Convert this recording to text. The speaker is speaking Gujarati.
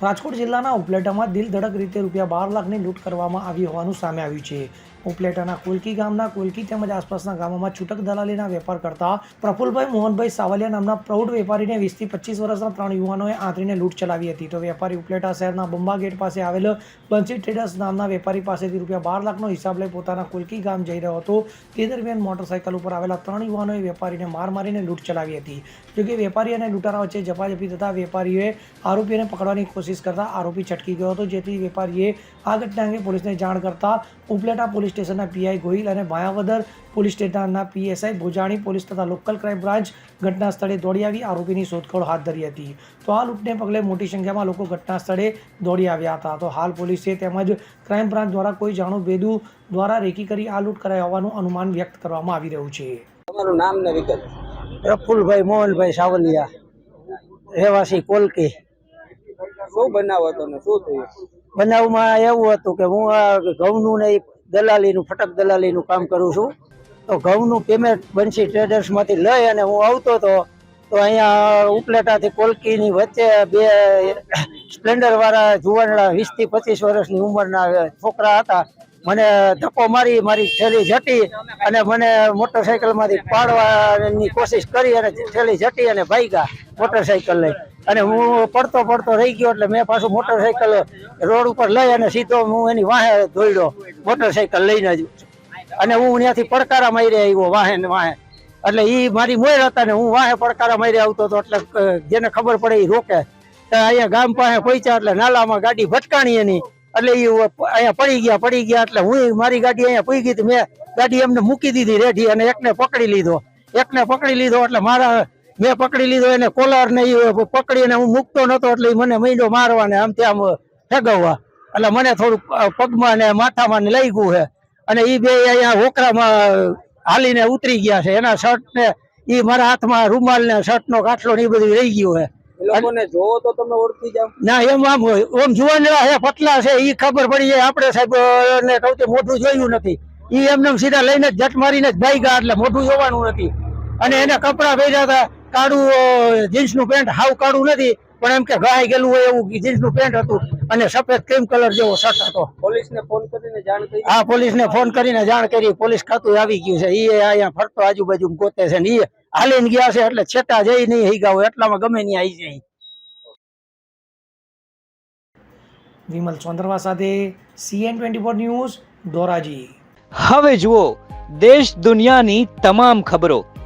રાજકોટ જિલ્લાના ઉપલેટામાં દિલ ધડક રીતે રૂપિયા બાર લાખની લૂંટ કરવામાં આવી હોવાનું સામે આવ્યું છે. ઉપલેટાના કોલકી ગામના કોલકી તેમજ આસપાસના ગામોમાં છૂટક દલાલીના વેપાર કરતા પ્રફુલભાઈ મોહનભાઈ સાવલિયા નામના પ્રૌઢ વેપારીને વીસથી પચીસ વર્ષના ત્રણ યુવાનોએ આંતરીને લૂંટ ચલાવી હતી. તો વેપારી ઉપલેટા શહેરના બંબા ગેટ પાસે આવેલ બંસી ટ્રેડર્સ નામના વેપારી પાસેથી રૂપિયા બાર લાખનો હિસાબ લઈ પોતાના કોલકી ગામ જઈ રહ્યો હતો. તે દરમિયાન મોટરસાઇકલ ઉપર આવેલા ત્રણ યુવાનોએ વેપારીને માર મારીને લૂંટ ચલાવી હતી. જોકે વેપારી અને લૂંટારા વચ્ચે ઝપાઝપી થતા વેપારીઓએ આરોપીને પકડવાની કોશિશ કરતા આરોપી છટકી ગયો હતો, જેથી વેપારીએ આ ઘટના અંગે પોલીસને જાણ કરતા ઉપલેટા પોલીસ સ્ટેશનના પીઆઈ ગોહિલ અને માયાવદર પોલીસ સ્ટેશનના પીએસઆઈ ભોજાણી પોલીસ તથા લોકલ ક્રાઇમ બ્રાન્ચ ઘટના સ્થળે દોડી આવી. આરોપીની શોધખોળ હાથ ધરી હતી. તો આ લૂંટને પગલે મોટી સંખ્યામાં લોકો ઘટના સ્થળે દોડી આવ્યા હતા. તો હાલ પોલીસે તેમજ ક્રાઇમ બ્રાન્ચ દ્વારા કોઈ જાણું ભેદુ દ્વારા રેકી કરી આ લૂંટ કરાઈ હોવાનું અનુમાન વ્યક્ત કરવામાં આવી રહ્યું છે. તમારું નામ ને વિગત. પ્રફુલભાઈ મોહનભાઈ સાવલિયા રહેવાસી કોલકી. શું બનાવ હતો ને શું થયું? બનાવમાં એવું હતું કે હું આ ઘઉંનું ને દલાલીનું, ફટક દલાલીનું કામ કરું છું. તો ઘઉંનું પેમેન્ટ બંસી ટ્રેડર્સમાંથી લઈ અને હું આવતો હતો, તો અહીંયા ઉપલેટાથી કોલકીની વચ્ચે બે સ્પ્લેન્ડરવાળા જુવાનડા વીસથી પચીસ વર્ષની ઉંમરના છોકરા હતા. મને ધક્કો મારી મારી થેલી જટી અને મને મોટરસાઇકલમાંથી પાડવાની કોશિશ કરી અને થેલી જટી અને ભાગ્યા મોટરસાઇકલ લઈ. અને હું પડતો પડતો રહી ગયો એટલે મેં પાછું મોટરસાઇકલ રોડ ઉપર લઈ અને સીધો હું એની વાહે દોડ્યો. મોટરસાઇકલ લઈને જ. અને હું ત્યાંથી પડકારા મારી આવ્યો વાહે ને વાહે. એટલે એ મારી મોર હતા ને હું વાહે પડકારા મારી આવતો હતો એટલે જેને ખબર પડે એ રોકે. અહીંયા ગામ પાસે પહોંચ્યા એટલે નાલામાં ગાડી ભટકાણી એની. એટલે એ અહીંયા પડી ગયા પડી ગયા એટલે હું મારી ગાડી અહીંયા પૂઈ ગઈ. મેં ગાડી એમને મૂકી દીધી રેડી અને એકને પકડી લીધો. એકને પકડી લીધો એટલે મારા મેં પકડી લીધો એને કોલર ને એ પકડીને હું મૂકતો નતો એટલે મને મહિનો મારવા ને આમ ત્યાં ઠેગવવા એટલે મને થોડુંક પગમાં ને માથામાં ને લઈ ગયું છે અને એ બે અહીંયા હોકરામાં હાલીને ઉતરી ગયા છે. એના શર્ટ ને એ મારા હાથમાં રૂમાલ ને શર્ટ નો કાટલો ને એ બધું રહી ગયું છે એ લોકોને જોવો તો તમે ઓળખી જાવ. ના એમ આમ ઓમ જુવાનડા હે પતલા છે એ ખબર પડી જાય આપણે સાહેબ ને કહું મોઢું જોયું નથી. એ એમને સીધા લઈને જટ મારીને જ ભાગ્યા એટલે મોઢું જોવાનું નથી. અને એને કપડા પહેર્યા હતા. કાળું જીન્સનું પેન્ટ હાવ કાળું નથી પણ એમ કે ઘાઈ ગયેલું હોય એવું જીન્સનું પેન્ટ હતું અને સફેદ ક્રીમ કલર જેવો શર્ટ હતો. પોલીસને ફોન કરીને જાણ કરી? પોલીસને ફોન કરીને જાણ કરી. પોલીસ ખાતું આવી ગયું છે. એ અહીંયા ફરતો આજુબાજુ ગોતે છે ને એ હાલીને ગયા છે એટલે છેટા જઈ નહીં હઈ ગાવ એટલામાં ગમે નહીં આવી જાય. વિમલ ચોંદરવા સાથે CN twenty four news Dhoraji. હવે જુઓ દેશ દુનિયાની તમામ ખબરો.